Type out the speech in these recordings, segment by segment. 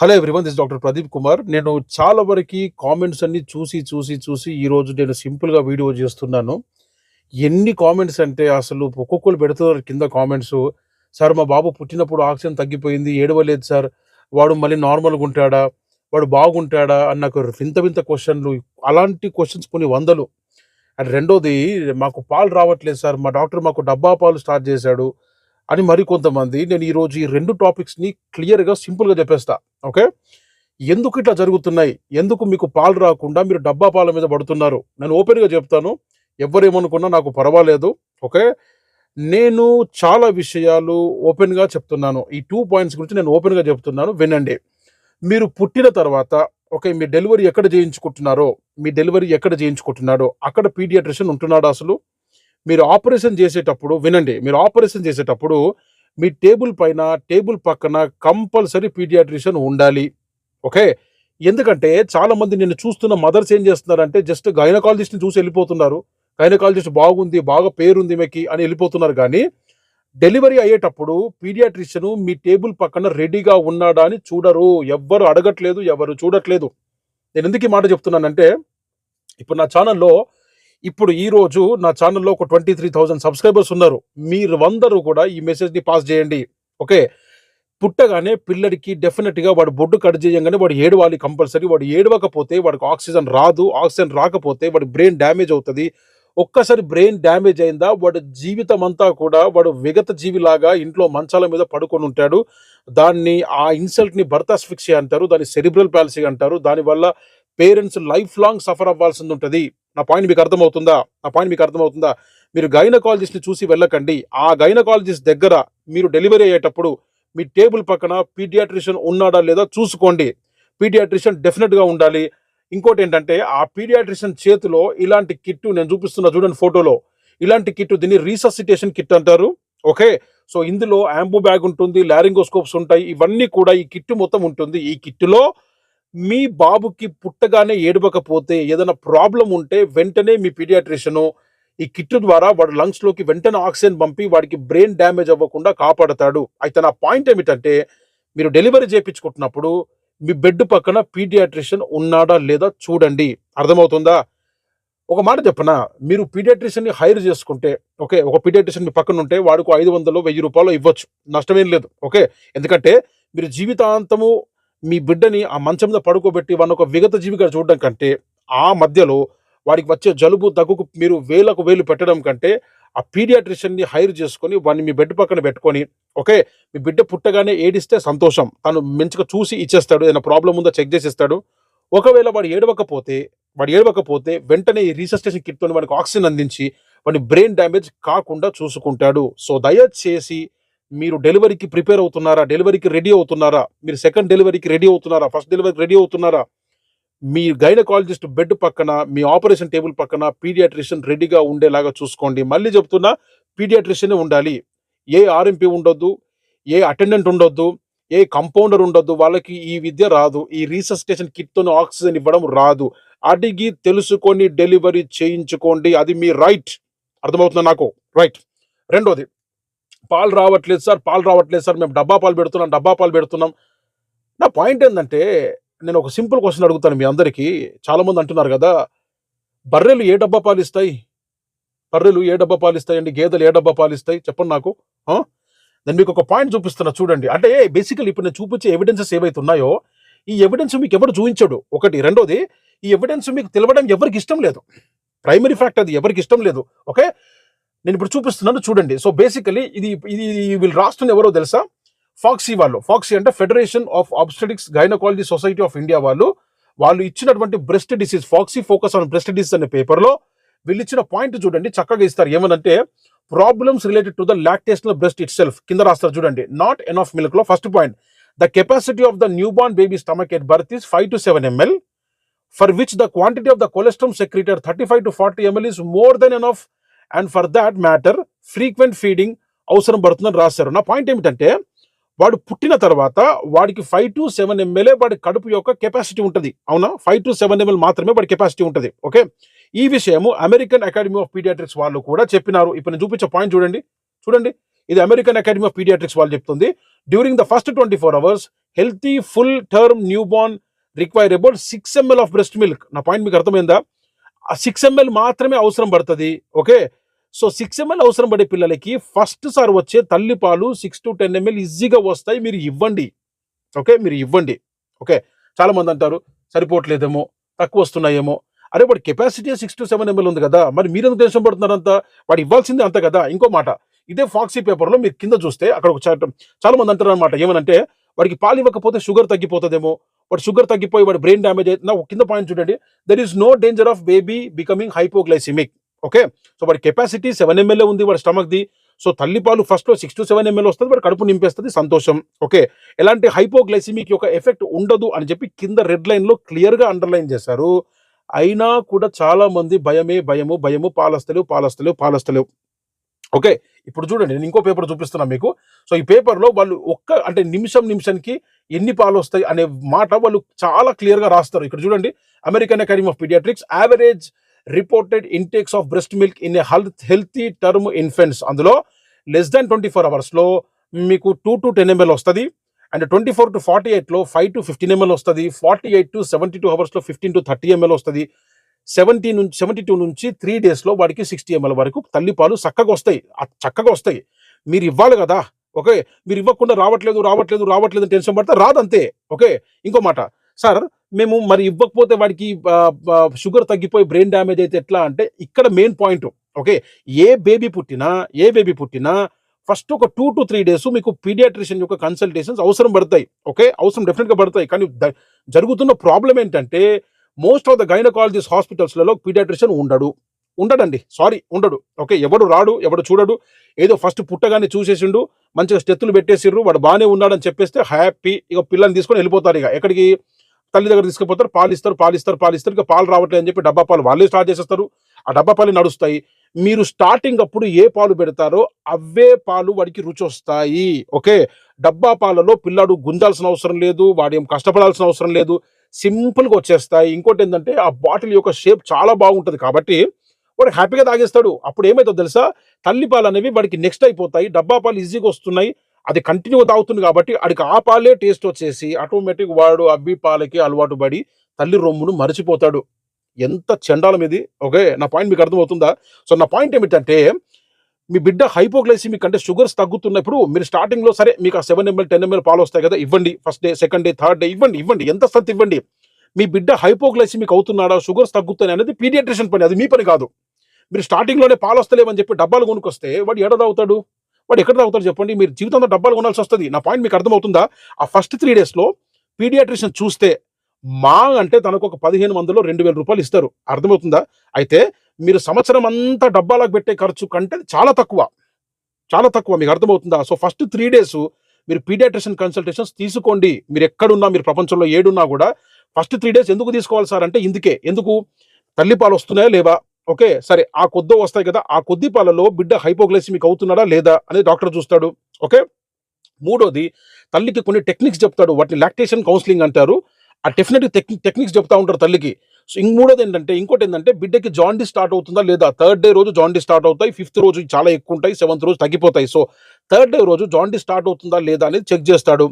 Hello everyone this doctor Pradeep Kumar నేను చాలా వరకు కామెంట్స్ అన్ని చూసి చూసి చూసి ఈరోజు నేను సింపుల్గా వీడియో చేస్తున్నాను. ఎన్ని కామెంట్స్ అంటే అసలు ఒక్కొక్కరు పెడుతున్నారు కింద కామెంట్స్ సార్ మా బాబు పుట్టినప్పుడు ఆక్సిజన్ తగ్గిపోయింది ఏడవలేదు సార్. వాడు మళ్ళీ నార్మల్గా ఉంటాడా? వాడు బాగుంటాడా? అని నాకు వింత వింత క్వశ్చన్లు అలాంటి క్వశ్చన్స్ కొన్ని వందలు. అండ్ రెండోది మాకు పాలు రావట్లేదు సార్. మా డాక్టర్ మాకు డబ్బా పాలు స్టార్ట్ చేశాడు. అని మరి కొంతమంది నేను ఈరోజు ఈ రెండు టాపిక్స్ని క్లియర్గా సింపుల్గా చెప్పేస్తా. ఓకే? ఎందుకు ఇట్లా జరుగుతున్నాయి? ఎందుకు మీకు పాలు రాకుండా మీరు డబ్బా పాల మీద పడుతున్నారు? నేను ఓపెన్గా చెప్తాను. ఎవరేమనుకున్నా నాకు పర్వాలేదు. ఓకే? నేను చాలా విషయాలు ఓపెన్గా చెప్తున్నాను. ఈ టూ పాయింట్స్ గురించి నేను ఓపెన్గా చెప్తున్నాను. వినండి. మీరు పుట్టిన తర్వాత ఓకే మీ డెలివరీ ఎక్కడ చేయించుకుంటున్నారో మీ డెలివరీ ఎక్కడ చేయించుకుంటున్నాడో అక్కడ పీడియాట్రిషియన్ ఉంటున్నాడు అసలు? మీరు ఆపరేషన్ చేసేటప్పుడు వినండి మీరు ఆపరేషన్ చేసేటప్పుడు మీ టేబుల్ పైన టేబుల్ పక్కన కంపల్సరీ పీడియాట్రిషియన్ ఉండాలి. ఓకే? ఎందుకంటే చాలామంది నేను చూస్తున్న మదర్స్ ఏం చేస్తున్నారంటే జస్ట్ గైనకాలజిస్ట్ని చూసి వెళ్ళిపోతున్నారు. గైనకాలజిస్ట్ బాగుంది బాగా పేరుంది మీకు అని వెళ్ళిపోతున్నారు కానీ డెలివరీ అయ్యేటప్పుడు పీడియాట్రిషియన్ మీ టేబుల్ పక్కన రెడీగా ఉన్నాడా అని చూడరు. ఎవ్వరు అడగట్లేదు ఎవరు చూడట్లేదు. నేను ఎందుకు ఈ మాట చెప్తున్నానంటే ఇప్పుడు నా ఛానల్లో ఇప్పుడు ఈ రోజు నా ఛానల్లో ఒక ట్వంటీ త్రీ థౌజండ్ సబ్స్క్రైబర్స్ ఉన్నారు. మీరు అందరూ కూడా ఈ మెసేజ్ని పాస్ చేయండి. ఓకే? పుట్టగానే పిల్లడికి డెఫినెట్గా వాడు బొడ్డు కట్ చేయగానే వాడు ఏడవాలి కంపల్సరీ. వాడు ఏడవకపోతే వాడికి ఆక్సిజన్ రాదు. ఆక్సిజన్ రాకపోతే వాడి బ్రెయిన్ డ్యామేజ్ అవుతుంది. ఒక్కసారి బ్రెయిన్ డ్యామేజ్ అయిందా? వాడు జీవితం అంతా కూడా వాడు విగత జీవిలాగా ఇంట్లో మంచాల మీద పడుకొని ఉంటాడు. దాన్ని ఆ ఇన్సల్ట్ని బర్తాస్ఫిక్సీ అంటారు. దాన్ని సెరిబ్రల్ పాలసీ అంటారు. దానివల్ల పేరెంట్స్ లైఫ్ లాంగ్ సఫర్ అవ్వాల్సింది ఉంటుంది. నా పాయింట్ మీకు అర్థమవుతుందా? నా పాయింట్ మీకు అర్థమవుతుందా? మీరు గైనకాలజిస్ట్ని చూసి వెళ్ళకండి. ఆ గైనకాలజిస్ట్ దగ్గర మీరు డెలివరీ అయ్యేటప్పుడు మీ టేబుల్ పక్కన పీడియాట్రిషియన్ ఉన్నాడా లేదా చూసుకోండి. పీడియాట్రిషియన్ డెఫినెట్గా ఉండాలి. ఇంకోటి ఏంటంటే ఆ పీడియాట్రిషియన్ చేతిలో ఇలాంటి కిట్టు నేను చూపిస్తున్నా చూడండి ఫోటోలో. ఇలాంటి కిట్టు దీన్ని రీససిటేషన్ కిట్ అంటారు. ఓకే? సో ఇందులో యాంబు బ్యాగ్ ఉంటుంది లారింగోస్కోప్స్ ఉంటాయి. ఇవన్నీ కూడా ఈ కిట్టు మొత్తం ఉంటుంది. ఈ కిట్టులో మీ బాబుకి పుట్టగానే ఏడవకపోతే ఏదైనా ప్రాబ్లం ఉంటే వెంటనే మీ పీడియాట్రిషియను ఈ కిట్ ద్వారా వాడు లంగ్స్లోకి వెంటనే ఆక్సిజన్ పంపి వాడికి బ్రెయిన్ డ్యామేజ్ అవ్వకుండా కాపాడతాడు. అయితే నా పాయింట్ ఏమిటంటే మీరు డెలివరీ చేయించుకుంటున్నప్పుడు మీ బెడ్ పక్కన పీడియాట్రిషియన్ ఉన్నాడా లేదా చూడండి. అర్థమవుతుందా? ఒక మాట చెప్పనా? మీరు పీడియాట్రిషియన్ని హైర్ చేసుకుంటే ఓకే ఒక పీడియాట్రిషియన్ మీ పక్కన ఉంటే వాడికి ఐదు వందలు వెయ్యి రూపాయలు ఇవ్వచ్చు. నష్టమేం లేదు ఓకే. ఎందుకంటే మీరు జీవితాంతము మీ బిడ్డని ఆ మంచం మీద పడుకోబెట్టి వాడిని ఒక విగత జీవిగా చూడడం కంటే ఆ మధ్యలో వాడికి వచ్చే జలుబు దగ్గుకు మీరు వేలకు వేలు పెట్టడం కంటే ఆ పీడియాట్రిషియన్ని హైర్ చేసుకొని వాడిని మీ బెడ్ పక్కన పెట్టుకొని ఓకే మీ బిడ్డ పుట్టగానే ఏడిస్తే సంతోషం. తను మంచిగా చూసి ఇచ్చేస్తాడు ఏదైనా ప్రాబ్లం ఉందో చెక్ చేసేస్తాడు. ఒకవేళ వాడు ఏడవకపోతే వాడు ఏడవకపోతే వెంటనే ఈ రీసెస్టేషన్ కిట్తో వాడికి ఆక్సిజన్ అందించి వాడి బ్రెయిన్ డ్యామేజ్ కాకుండా చూసుకుంటాడు. సో దయచేసి మీరు డెలివరీకి ప్రిపేర్ అవుతున్నారా? డెలివరీకి రెడీ అవుతున్నారా? మీరు సెకండ్ డెలివరీకి రెడీ అవుతున్నారా? ఫస్ట్ డెలివరీకి రెడీ అవుతున్నారా? మీ గైనకాలజిస్ట్ బెడ్ పక్కన మీ ఆపరేషన్ టేబుల్ పక్కన పీడియాట్రిషియన్ రెడీగా ఉండేలాగా చూసుకోండి. మళ్ళీ చెప్తున్నా పీడియాట్రిషియనే ఉండాలి. ఏ ఆర్ఎంపీ ఉండొద్దు ఏ అటెండెంట్ ఉండొద్దు ఏ కంపౌండర్ ఉండొద్దు వాళ్ళకి ఈ విద్య రాదు. ఈ రీసస్టేషన్ కిట్తో ఆక్సిజన్ ఇవ్వడం రాదు. అడిగి తెలుసుకొని డెలివరీ చేయించుకోండి. అది మీ రైట్. అర్థమవుతుందా నాకు? రైట్. రెండోది పాలు రావట్లేదు సార్ పాలు రావట్లేదు సార్ మేము డబ్బా పాలు పెడుతున్నాం డబ్బా పాలు పెడుతున్నాం. నా పాయింట్ ఏంటంటే నేను ఒక సింపుల్ క్వశ్చన్ అడుగుతాను మీ అందరికీ. చాలామంది అంటున్నారు కదా బర్రెలు ఏ డబ్బా పాలు ఇస్తాయి? బర్రెలు ఏ డబ్బా పాలు ఇస్తాయండి గేదెలు ఏ డబ్బా పాలు ఇస్తాయి? చెప్పండి నాకు. నేను మీకు ఒక పాయింట్ చూపిస్తున్నా చూడండి. అంటే బేసికల్ ఇప్పుడు నేను చూపించే ఎవిడెన్సెస్ ఏవైతే ఉన్నాయో ఈ ఎవిడెన్స్ మీకు ఎవరు చూపించడు? ఒకటి. రెండోది ఈ ఎవిడెన్స్ మీకు తెలవడం ఎవరికి ఇష్టం లేదు. ప్రైమరీ ఫ్యాక్ట్ అది ఎవరికి ఇష్టం లేదు. ఓకే నేను ఇప్పుడు చూపిస్తున్నాను చూడండి. సో బేసికలీ ఇది ఇది వీళ్ళు రాస్తుంది ఎవరో తెలుసా? ఫాక్సీ వాళ్ళు. ఫాక్సీ అంటే federation of obstetrics gynaecology society of India వాళ్ళు. వాళ్ళు ఇచ్చినటువంటి breast disease FOGSI focus on breast disease అనే పేపర్లో వీళ్ళు ఇచ్చిన పాయింట్ చూడండి చక్కగా ఇస్తారు. ఏమనంటే problems related to the lactational breast itself కింద రాస్తారు చూడండి. Not enough మిల్క్లో first point the capacity of the newborn baby stomach at birth is five to seven ML for which the quantity of the colostrum secreted thirty five to forty ML is more then enough and for that matter frequent feeding అవసరం పడుతుందని రాశారు. నా point ఏమిటంటే వాడు పుట్టిన తర్వాత వాడికి five to seven MLA వాడి కడుపు యొక్క కెపాసిటీ ఉంటుంది. అవునా? ఫైవ్ టు సెవెన్ ఎంఎల్ మాత్రమే వాడి కెపాసిటీ ఉంటుంది. ఓకే? ఈ విషయము అమెరికన్ అకాడమీ ఆఫ్ పీడియాట్రిక్స్ వాళ్ళు కూడా చెప్పినారు. ఇప్పుడు నేను చూపించే పాయింట్ చూడండి. చూడండి. ఇది అమెరికన్ అకాడమీ ఆఫ్ పీడియాట్రిక్స్ వాళ్ళు చెప్తుంది. During the first twenty four hours healthy full term newborn require about six ML of breast milk నా పాయింట్ మీకు అర్థమైందా? ఆ సిక్స్ ఎంఎల్ మాత్రమే అవసరం పడుతుంది. ఓకే? సో సిక్స్ ఎంఎల్ అవసరం పడే పిల్లలకి ఫస్ట్ సార్ వచ్చే తల్లి పాలు సిక్స్ టు టెన్ ఎంఎల్ ఈజీగా వస్తాయి. మీరు ఇవ్వండి. ఓకే మీరు ఇవ్వండి. ఓకే చాలామంది అంటారు సరిపోవట్లేదేమో తక్కువ వస్తున్నాయేమో. అరే వాడి capacity six to seven ML ఉంది కదా. మరి మీరు ఎందుకు టెన్షన్ పడుతున్నారంత? వాడు ఇవ్వాల్సిందే అంత కదా. ఇంకో మాట ఇదే ఫాక్సీ పేపర్లో మీరు కింద చూస్తే అక్కడ ఒక చాలా మంది అంటారు అనమాట ఏమనంటే వాడికి పాలు ఇవ్వకపోతే షుగర్ తగ్గిపోతుందేమో. వాడు షుగర్ తగ్గిపోయి వాడి బ్రెయిన్ డ్యామేజ్ అవుతుందా కింద పాయింట్ చూడండి. There is no danger of baby becoming hypoglycemic okay? So వాడి కెపాసిటీ సెవెన్ ఎంఎల్ఏ ఉంది వాడి స్టమక్ది సో తల్లిపాలు ఫస్ట్లో సిక్స్ టు సెవెన్ ఎంఎల్ వస్తుంది వాడు కడుపు నింపేస్తుంది సంతోషం. ఓకే? ఎలాంటి హైపోగ్లైసిమిక్ యొక్క ఎఫెక్ట్ ఉండదు అని చెప్పి కింద రెడ్ లైన్లో క్లియర్గా అండర్లైన్ చేశారు. అయినా కూడా చాలామంది భయమే భయము భయము పాలస్తలేవు పాలస్తలేవు పాలస్తలేవు ఓకే? ఇప్పుడు చూడండి నేను ఇంకో పేపర్ చూపిస్తున్నా మీకు. సో ఈ పేపర్లో వాళ్ళు ఒక్క అంటే నిమిషం నిమిషానికి ఎన్ని పాలు వస్తాయి అనే మాట వాళ్ళు చాలా క్లియర్గా రాస్తారు. ఇక్కడ చూడండి American academy of paediatrics average reported intakes of breast milk in a health healthy term infants అందులో లెస్ దాన్ ట్వంటీ ఫోర్ అవర్స్లో మీకు టూ టు టెన్ ఎంఎల్ వస్తుంది. And twenty four to forty ఎయిట్లో ఫైవ్ టు ఫిఫ్టీన్ ఎంఎల్ వస్తుంది. Forty eight to seventy two అవర్స్లో fifteen to thirty ML వస్తుంది. Seventy నుంచి seventy two నుంచి త్రీ డేస్లో వాడికి సిక్స్టీ ఎంఎల్ వరకు తల్లిపాలు చక్కగా వస్తాయి. చక్కగా వస్తాయి. మీరు ఇవ్వాలి కదా? ఓకే? మీరు ఇవ్వకుండా రావట్లేదు రావట్లేదు రావట్లేదు టెన్షన్ పడితే రాదంతే. ఓకే? ఇంకో మాట. సార్ మేము మరి ఇవ్వకపోతే వాడికి షుగర్ తగ్గిపోయి బ్రెయిన్ డ్యామేజ్ అయితే ఎట్లా అంటే ఇక్కడ మెయిన్ పాయింట్ ఓకే? ఏ బేబీ పుట్టినా ఏ బేబీ పుట్టినా ఫస్ట్ ఒక టూ టు త్రీ డేస్ మీకు పీడియాట్రిషియన్ యొక్క కన్సల్టేషన్స్ అవసరం పడతాయి ఓకే? అవసరం డెఫినెట్గా పడతాయి. కానీ జరుగుతున్న ప్రాబ్లం ఏంటంటే మోస్ట్ ఆఫ్ ద గైనకాలజిస్ట్ హాస్పిటల్స్లలో పీడియాట్రిషియన్ ఉండడు. ఉండడండి. సారీ ఉండడు. ఓకే? ఎవడు రాడు ఎవడు చూడడు. ఏదో ఫస్ట్ పుట్టగానే చూసేసిండు మంచిగా స్టెత్తులు పెట్టేసిర్రు వాడు బాగానే ఉన్నాడని చెప్పేస్తే హ్యాపీ ఇక పిల్లల్ని తీసుకొని వెళ్ళిపోతారు ఇక. ఎక్కడికి? తల్లి దగ్గర తీసుకుపోతారు పాలు ఇస్తారు పాలు ఇస్తారు పాలు ఇస్తారు పాలు రావట్లేదు అని చెప్పి డబ్బా పాలు వాళ్ళే స్టార్ట్ చేసేస్తారు. ఆ డబ్బా పాలు నడుస్తాయి. మీరు స్టార్టింగ్ అప్పుడు ఏ పాలు పెడతారో అవే పాలు వాడికి రుచి వస్తాయి ఓకే? డబ్బా పాలలో పిల్లాడు గుంజాల్సిన అవసరం లేదు వాడు ఏం కష్టపడాల్సిన అవసరం లేదు. సింపుల్గా వచ్చేస్తాయి. ఇంకోటి ఏంటంటే ఆ బాటిల్ యొక్క షేప్ చాలా బాగుంటుంది కాబట్టి వాడు హ్యాపీగా తాగేస్తాడు. అప్పుడు ఏమవుతుందో తెలుసా? తల్లి పాలు అనేవి వాడికి నెక్స్ట్ అయిపోతాయి. డబ్బా పాలు ఈజీగా వస్తున్నాయి. అది కంటిన్యూ తాగుతుంది కాబట్టి అడికి ఆ పాలే టేస్ట్ వచ్చేసి ఆటోమేటిక్ వాడు అబ్బి పాలకి అలవాటు పడి తల్లి రొమ్మును మర్చిపోతాడు. ఎంత చండాలం ఇది? ఓకే నా పాయింట్ మీకు అర్థమవుతుందా? సో నా పాయింట్ ఏమిటంటే మీ బిడ్డ హైపోగ్లైసిమిక్ అంటే షుగర్స్ తగ్గుతున్నప్పుడు మీరు స్టార్టింగ్లో సరే మీకు ఆ సెవెన్ ఎంఎల్ టెన్ ఎంఎల్ పాలు వస్తాయి కదా ఇవ్వండి. First day second day third day ఇవ్వండి ఇవ్వండి. ఎంత స్తంత్ ఇవ్వండి. మీ బిడ్డ హైపోగ్లైసిమిక్ అవుతున్నాడా? షుగర్స్ తగ్గుతున్నాయి అనేది పీడియాట్రిషన్ పని అది మీ పని కాదు. మీరు స్టార్టింగ్లోనే పాలు వస్తలేవని చెప్పి డబ్బాలు కొనుక్కొస్తే వాడు ఎడదవుతాడు వాడు ఎక్కడ తాగుతాడు చెప్పండి? మీరు జీవితంలో డబ్బాలు కొనాల్సి వస్తుంది. నా పాయింట్ మీకు అర్థమవుతుందా? ఆ ఫస్ట్ త్రీ డేస్లో పీడియాట్రిషియన్ చూస్తే మా అంటే తనకు ఒక పదిహేను వందలు రెండు వేల రూపాయలు ఇస్తారు. అర్థమవుతుందా? అయితే మీరు సంవత్సరం అంతా డబ్బాలకు పెట్టే ఖర్చు కంటే చాలా తక్కువ. చాలా తక్కువ. మీకు అర్థమవుతుందా? సో ఫస్ట్ త్రీ డేస్ మీరు పీడియాట్రిషియన్ కన్సల్టేషన్స్ తీసుకోండి. మీరు ఎక్కడున్నా మీరు ప్రపంచంలో ఏడున్నా కూడా ఫస్ట్ త్రీ డేస్ ఎందుకు తీసుకోవాలి సార్? అంటే ఇందుకే. ఎందుకు? తల్లి పాలు వస్తున్నాయా లేవా? ఓకే సరే ఆ కొద్దో వస్తాయి కదా ఆ కొద్ది పాలలో బిడ్డ హైపోగ్లైసిమిక్ అవుతున్నాడా లేదా అనేది డాక్టర్ చూస్తాడు. ఓకే మూడోది తల్లికి కొన్ని టెక్నిక్స్ చెప్తాడు వాటిని లాక్టేషన్ కౌన్సిలింగ్ అంటారు. ఆ డెఫినెట్ టెక్నిక్స్ చెప్తా ఉంటారు తల్లికి. సో ఇంక మూడోది ఏంటంటే ఇంకోటి ఏంటంటే బిడ్డకి జాండీ స్టార్ట్ అవుతుందా లేదా? థర్డ్ డే రోజు జాండీ స్టార్ట్ అవుతాయి ఫిఫ్త్ రోజు చాలా ఎక్కువ ఉంటాయి సెవెంత్ రోజు తగ్గిపోతాయి. సో థర్డ్ డే రోజు జాండీ స్టార్ట్ అవుతుందా లేదా అనేది చెక్ చేస్తాడు.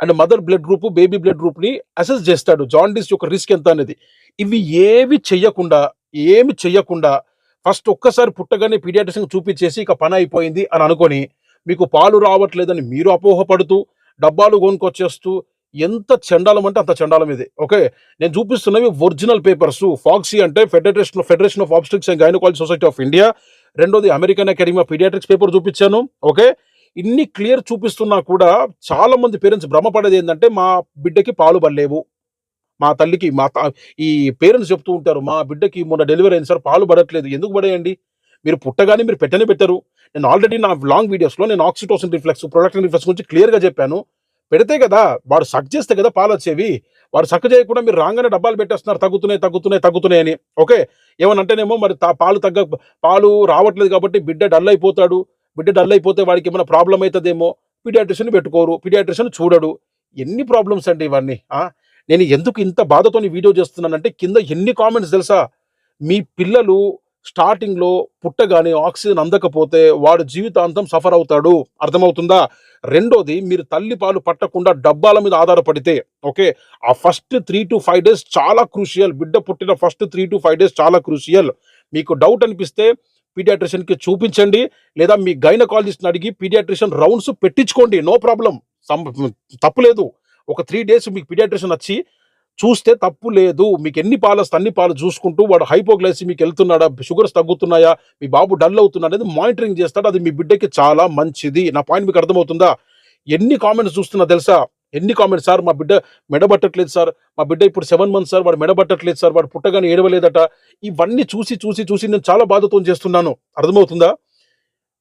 And mother blood group baby blood గ్రూప్ని అసెస్ చేస్తాడు. జాండీస్ యొక్క రిస్క్ ఎంత అనేది. ఇవి ఏవి చెయ్యకుండా ఏమి చెయ్యకుండా ఫస్ట్ ఒక్కసారి పుట్టగానే పీడియాట్రిషన్ చూపించేసి ఇక పని అయిపోయింది అని అనుకొని మీకు పాలు రావట్లేదని మీరు అపోహపడుతూ డబ్బాలు కొనుక్కొచ్చేస్తూ ఎంత చండాలం అంటే అంత చండాలం ఇది. ఓకే? నేను చూపిస్తున్నవి ఒరిజినల్ పేపర్స్. ఫాక్సీ అంటే federation federation of obstetrics and gynaecology society of India. రెండోది American academy of paediatrics paper చూపించాను. ఓకే? ఇన్ని క్లియర్ చూపిస్తున్నా కూడా చాలామంది పేరెంట్స్ భ్రమపడేది ఏంటంటే మా బిడ్డకి పాలు పడలేవు. మా తల్లికి మా ఈ పేరెంట్స్ చెప్తూ ఉంటారు మా బిడ్డకి మొన్న డెలివరీ అయింది సార్ పాలు పడట్లేదు. ఎందుకు పడేయండి? మీరు పుట్టగానే మీరు పెట్టనే పెట్టరు. నేను ఆల్రెడీ నా లాంగ్ వీడియోస్లో నేను ఆక్సిటోసిన్ రిఫ్లెక్స్ ప్రొడక్టిన్ రిఫ్లెక్స్ గురించి క్లియర్గా చెప్పాను. పెడితే కదా వాడు సక్ చేస్తే కదా పాలు వచ్చేవి. వాడు సక్ చేయకుండా మీరు రాగానే డబ్బాలు పెట్టేస్తున్నారు తగ్గుతున్నాయి తగ్గుతున్నాయి తగ్గుతున్నాయి అని. ఓకే? ఏమనంటేనేమో మరి పాలు తగ్గ పాలు రావట్లేదు కాబట్టి బిడ్డ డల్ అయిపోతాడు. బిడ్డ డల్ అయిపోతే వాడికి ఏమైనా ప్రాబ్లం అవుతుందేమో. పీడియాట్రిషియన్ పెట్టుకోరు. పీడియాట్రిషియన్ చూడడు. ఎన్ని ప్రాబ్లమ్స్ అండి ఇవన్నీ నేను ఎందుకు ఇంత బాధతో వీడియో చేస్తున్నానంటే కింద ఎన్ని కామెంట్స్ తెలుసా? మీ పిల్లలు స్టార్టింగ్లో పుట్టగానే ఆక్సిజన్ అందకపోతే వాడు జీవితాంతం సఫర్ అవుతాడు. అర్థమవుతుందా? రెండోది మీరు తల్లి పాలు పట్టకుండా డబ్బాల మీద ఆధారపడితే ఓకే? ఆ first three to five days చాలా క్రూషియల్ బిడ్డ పుట్టిన first three to five days చాలా క్రూషియల్ మీకు డౌట్ అనిపిస్తే పీడియాట్రిషియన్కి చూపించండి. లేదా మీ గైనకాలజిస్ట్ని అడిగి పీడియాట్రిషియన్ రౌండ్స్ పెట్టించుకోండి. నో ప్రాబ్లం తప్పులేదు. ఒక త్రీ డేస్ మీకు పీడియాట్రిషియన్ వచ్చి చూస్తే తప్పు లేదు. మీకు ఎన్ని పాలు అన్ని పాలు చూసుకుంటూ వాడు హైపోగ్లైసిమిక్ వెళ్తున్నాడా? షుగర్స్ తగ్గుతున్నాయా? మీ బాబు డల్ అవుతున్నా అనేది మానిటరింగ్ చేస్తాడు. అది మీ బిడ్డకి చాలా మంచిది. నా పాయింట్ మీకు అర్థమవుతుందా? ఎన్ని కామెంట్స్ చూస్తున్నా తెలుసా? ఎన్ని కామెంట్స్ సార్ మా బిడ్డ మెడబట్టట్లేదు సార్. మా బిడ్డ ఇప్పుడు సెవెన్ మంత్స్ సార్. వాడు మెడబట్టట్లేదు సార్. వాడు పుట్టగానే ఏడవలేదట. ఇవన్నీ చూసి చూసి చూసి నేను చాలా బాధతో చేస్తున్నాను. అర్థమవుతుందా?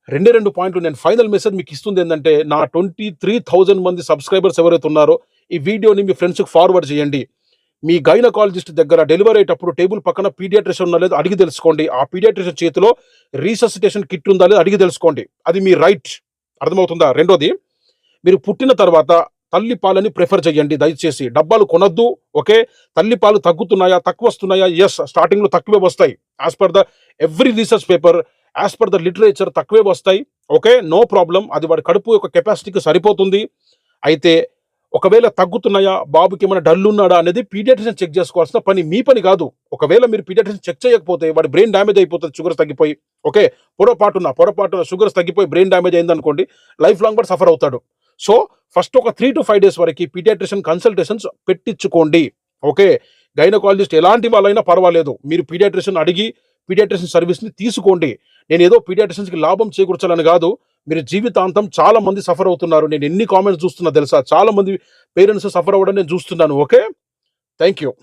రెండే రెండు పాయింట్లు. నేను ఫైనల్ మెసేజ్ మీకు ఇస్తుంది ఏంటంటే నా ట్వంటీ త్రీ థౌజండ్ మంది సబ్స్క్రైబర్స్ ఎవరైతే ఉన్నారో ఈ వీడియోని మీ ఫ్రెండ్స్కి ఫార్వర్డ్ చేయండి. మీ గైనకాలజిస్ట్ దగ్గర డెలివరీ అయ్యేటప్పుడు టేబుల్ పక్కన పీడియాట్రిషన్ ఉందా లేదో అడిగి తెలుసుకోండి. ఆ పీడియాట్రిషన్ చేతిలో రీససిటేషన్ కిట్ ఉందా లేదో అడిగి తెలుసుకోండి. అది మీ రైట్ అర్థమవుతుందా? రెండోది మీరు పుట్టిన తర్వాత తల్లి పాలని ప్రిఫర్ చేయండి. దయచేసి డబ్బాలు కొనొద్దు ఓకే? తల్లి పాలు తగ్గుతున్నాయా తక్కువ వస్తున్నాయా? ఎస్ స్టార్టింగ్లో తక్కువే వస్తాయి. As per the every research paper as per the literature తక్కువే వస్తాయి ఓకే? నో ప్రాబ్లం అది వాడి కడుపు యొక్క కెపాసిటీకి సరిపోతుంది. అయితే ఒకవేళ తగ్గుతున్నాయా బాబుకి ఏమైనా డల్ ఉన్నాడా అనేది పీడియాట్రిషన్ చెక్ చేసుకోవాల్సిన పని మీ పని కాదు. ఒకవేళ మీరు పీడియాట్రిషన్ చెక్ చేయకపోతే వాడి బ్రెయిన్ డ్యామేజ్ అయిపోతుంది షుగర్స్ తగ్గిపోయి. ఓకే పొరపాటున పొరపాటున షుగర్స్ తగ్గిపోయి బ్రెయిన్ డ్యామేజ్ అయిందనుకోండి లైఫ్ లాంగ్ కూడా సఫర్ అవుతాడు. సో ఫస్ట్ ఒక త్రీ టు ఫైవ్ డేస్ వరకు పీడియాట్రిషన్ కన్సల్టేషన్స్ పెట్టించుకోండి. ఓకే గైనకాలజిస్ట్ ఎలాంటి వాళ్ళైనా పర్వాలేదు. మీరు పీడియాట్రిషన్ అడిగి పీడియాట్రిషన్ సర్వీస్ని తీసుకోండి. నేను ఏదో పీడియాట్రిషన్స్కి లాభం చేకూర్చాలని కాదు మీరు జీవితాంతం చాలా మంది సఫర్ అవుతున్నారు. నేను ఎన్ని కామెంట్స్ చూస్తున్నా తెలుసా? చాలా మంది పేరెంట్స్ సఫర్ అవ్వడం నేను చూస్తున్నాను. ఓకే? Thank you